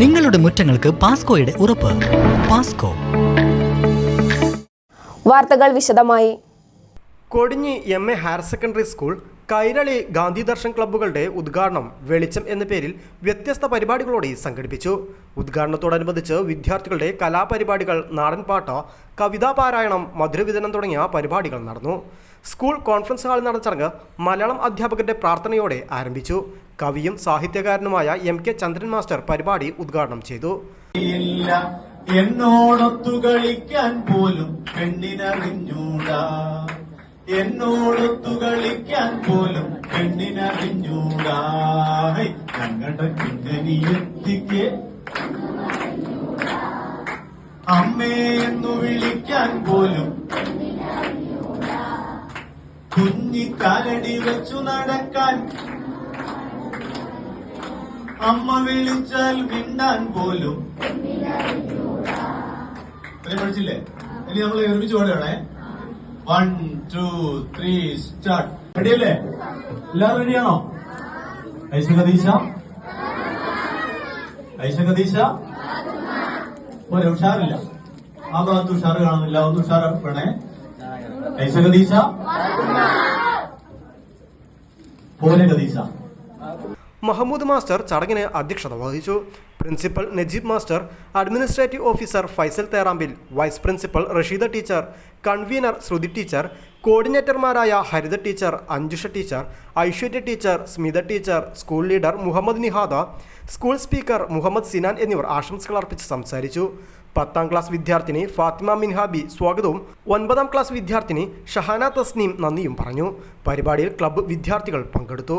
നിങ്ങളുടെ മുറ്റങ്ങൾക്ക് പാസ്കോയുടെ ഉറപ്പ്. പാസ്കോ. വാർത്തകൾ വിശദമായി. Kodinhi M A higher secondary school Kairali Gandhi Darshan ക്ലബ്ബുകളുടെ ഉദ്ഘാടനം വെളിച്ചം എന്ന പേരിൽ വ്യത്യസ്ത പരിപാടികളോടെ സംഘടിപ്പിച്ചു. ഉദ്ഘാടനത്തോടനുബന്ധിച്ച് വിദ്യാർത്ഥികളുടെ കലാപരിപാടികൾ നാടൻപാട്ട് കവിതാപാരായണം മധുരവിതരണം തുടങ്ങിയ പരിപാടികൾ നടന്നു. സ്കൂൾ കോൺഫറൻസ് ഹാളിൽ നടന്ന ചടങ്ങ് മലയാളം അധ്യാപകരുടെ പ്രാർത്ഥനയോടെ ആരംഭിച്ചു. കവിയും സാഹിത്യകാരനുമായ എം കെ ചന്ദ്രൻ മാസ്റ്റർ പരിപാടി ഉദ്ഘാടനം ചെയ്തു. എന്നോടൊത്തു കളിക്കാൻ പോലും പെണ്ണിനറിഞ്ഞൂടാ. എന്നോടൊത്തു കളിക്കാൻ പോലും പെണ്ണിനറിഞ്ഞൂടായി ഞങ്ങളുടെ കിങ്ങനിയെത്തിക്ക് അമ്മേ എന്നു വിളിക്കാൻ പോലും കുഞ്ഞിക്കാലടി വെച്ചു നടക്കാൻ. അമ്മ വിളിച്ചാൽ മിണ്ടാൻ പോലും. പഠിച്ചില്ലേ? ഇനി നമ്മൾ ഒരുമിച്ച് പാടുകയാണേ. വൺ ടു ത്രീ സ്റ്റാർട്ട് റെഡിയല്ലേ എല്ലാവരും റെഡിയാണോ ഐശകദീശ ഐശകദീശ ഒരു ഉഷാറില്ല. ആ ഭാഗത്ത് ഉഷാറ് കാണുന്നില്ല. ഒന്ന് ഉഷാർ വേണേ ഐശകദീശ പോലെ കദീശ മഹമ്മൂദ് മാസ്റ്റർ ചടങ്ങിന് അധ്യക്ഷത വഹിച്ചു. Principal Najeeb master administrative officer Faisal Therambil vice principal Rasheeda teacher convener Shruthi teacher കോർഡിനേറ്റർമാരായ Haritha teacher Anjusha teacher Aishwarya teacher Smitha teacher school leader Muhammad Nihada school speaker Muhammad Sinan എന്നിവർ ആശംസകൾ അർപ്പിച്ച് സംസാരിച്ചു. പത്താം class വിദ്യാർത്ഥിനി ഫാത്തിമ മിൻഹാബി സ്വാഗതവും. ഒൻപതാം class വിദ്യാർത്ഥിനി ഷഹാന തസ്നീം നന്ദിയും പറഞ്ഞു. പരിപാടിയിൽ ക്ലബ്ബ് വിദ്യാർത്ഥികൾ പങ്കെടുത്തു.